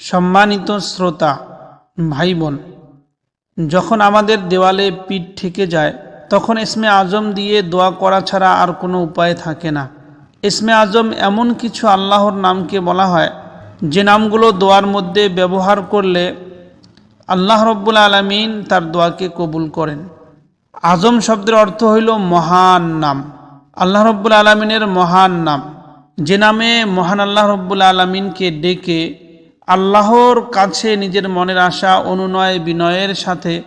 সম্মানিত শ্রোতা ভাই বোন যখন আমাদের দেওয়ালে পিঠ ঠেকে যায়, তখন এসমে আজম দিয়ে দোয়া করা ছাড়া আর কোনো উপায় থাকে না। এসমে আজম এমন কিছু আল্লাহর নামকে বলা হয়, যে নামগুলো দোয়ার মধ্যে ব্যবহার করলে আল্লাহ রব্বুল আলমিন তার দোয়াকে কবুল করেন। আজম শব্দের অর্থ হইল মহান নাম। আল্লাহ রব্বুল আলমিনের মহান নাম। যে নামে মহান আল্লাহ রব্বুল আলমিনকে ডেকে আল্লাহর কাছে নিজের মনের আশা, অনুনয়, বিনয়ের সাথে,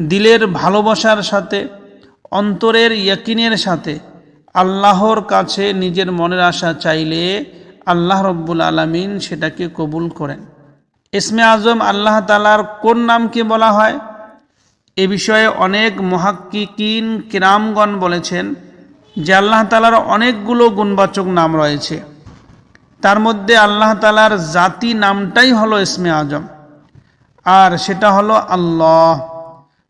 দিলের ভালোবাসার সাথে, অন্তরের ইয়াকিনের সাথে আল্লাহর কাছে নিজের মনের আশা চাইলে আল্লাহ রব্বুল আলমিন সেটাকে কবুল করেন। ইসমে আজম আল্লাহ তালার কোন নামকে বলা হয়? এ বিষয়ে অনেক মহাক্কিকিন কিরামগণ বলেছেন যে আল্লাহ তালার অনেকগুলো গুণবাচক নাম রয়েছে। তার মধ্যে আল্লাহ তালার জাতি নামটাই হলো ইসমে আজম। আর সেটা হলো আল্লাহ।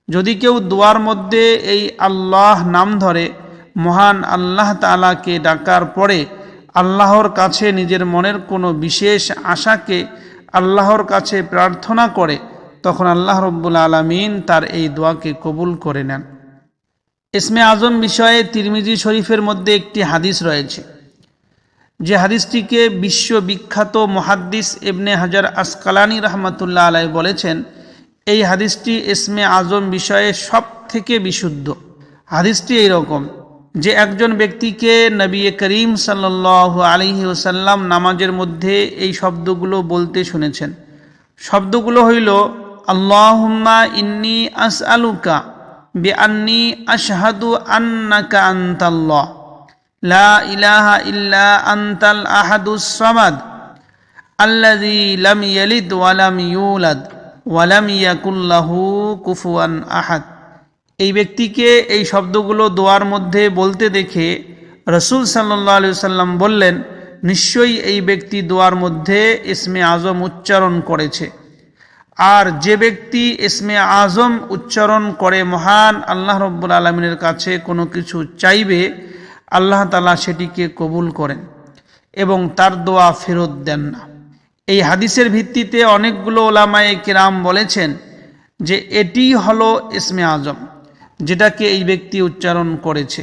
যদি কেউ দোয়ার মধ্যে এই আল্লাহ নাম ধরে, মহান আল্লাহ তালাকে ডাকার পরে আল্লাহর কাছে নিজের মনের কোনো বিশেষ আশাকে আল্লাহর কাছে প্রার্থনা করে, তখন আল্লাহ রব্বুল আলমিন তার এই দোয়াকে কবুল করে নেন। ইসমে আজম বিষয়ে তিরমিজি শরীফের মধ্যে একটি হাদিস রয়েছে। যে হাদিসটিকে বিশ্ববিখ্যাত মহাদ্দিস এবনে হাজার আসকালানি রহমতুল্লাহ আলাই বলেছেন, এই হাদিসটি ইসমে আজম বিষয়ে সব থেকে বিশুদ্ধ। হাদিসটি এইরকম, যে একজন ব্যক্তিকে নবী করিম সাল্লাহ আলহি ওসাল্লাম নামাজের মধ্যে এই শব্দগুলো বলতে শুনেছেন। শব্দগুলো হইল, আল্লাহুম্মা ইন্নি আস আলুকা বে আন্নি আশহাদু আন্নাকা আন্তাল্লাহ। লা ইলাহা ইল্লা আহাদুস সামাদ কুফুয়ান আহাদ। এই ব্যক্তিকে এই শব্দগুলো দোয়ার মধ্যে বলতে দেখে রসুল সাল্লাহ আলি সাল্লাম বললেন, নিশ্চয়ই এই ব্যক্তি দোয়ার মধ্যে ইসমে আজম উচ্চারণ করেছে। আর যে ব্যক্তি ইসমে আজম উচ্চারণ করে মহান আল্লাহ রব্বুল আলমিনের কাছে কোনো কিছু চাইবে আল্লাহ তালা সেটিকে কবুল করেন এবং তার দোয়া ফেরত দেন না। এই হাদিসের ভিত্তিতে অনেকগুলো ওলামায়ে কিরাম বলেছেন যে এটি হলো ইসমে আজম, যেটাকে এই ব্যক্তি উচ্চারণ করেছে।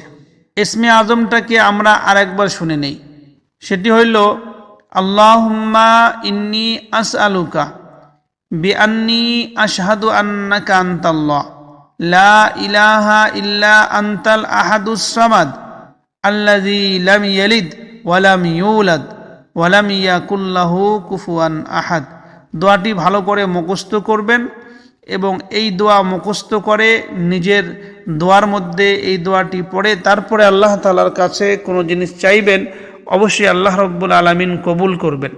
ইসমে আজমটাকে আমরা আরেকবার শুনে নেই। সেটি হইল, আল্লাহুম্মা ইন্নি আস আলুকা বিআন্নি আশহাদু আন্নাকা আনতাল্লাহ। লা ইলাহা ইল্লা আন্তাল আহাদুস সামাদ। আল্লাযী লাম ইয়ালিদ ওয়া লাম ইউলাদ ওয়া লাম কুফুয়ান আহাদ। দোয়াটি ভালো করে মুখস্থ করবেন এবং এই দোয়া মুখস্থ করে নিজের দোয়ার মধ্যে এই দোয়াটি পড়ে তারপরে আল্লাহ তালার কাছে কোনো জিনিস চাইবেন, অবশ্যই আল্লাহ রব্বুল আলমিন কবুল করবেন।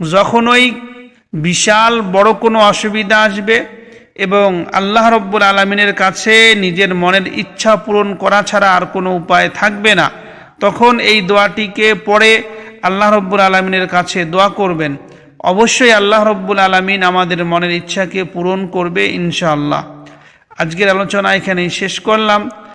যখনই বিশাল বড় কোনো অসুবিধা আসবে এবং আল্লাহ রব্বুল আলমিনের কাছে নিজের মনের ইচ্ছা পূরণ করা ছাড়া আর কোনো উপায় থাকবে না। তখন এই দোয়াটিকে পড়ে আল্লাহ রব্বুল আলমিনের কাছে দোয়া করবেন। অবশ্যই আল্লাহ রব্বুল আলমিন আমাদের মনের ইচ্ছাকে পূরণ করবে ইনশাআল্লাহ। আজকের আলোচনা এখানেই শেষ করলাম।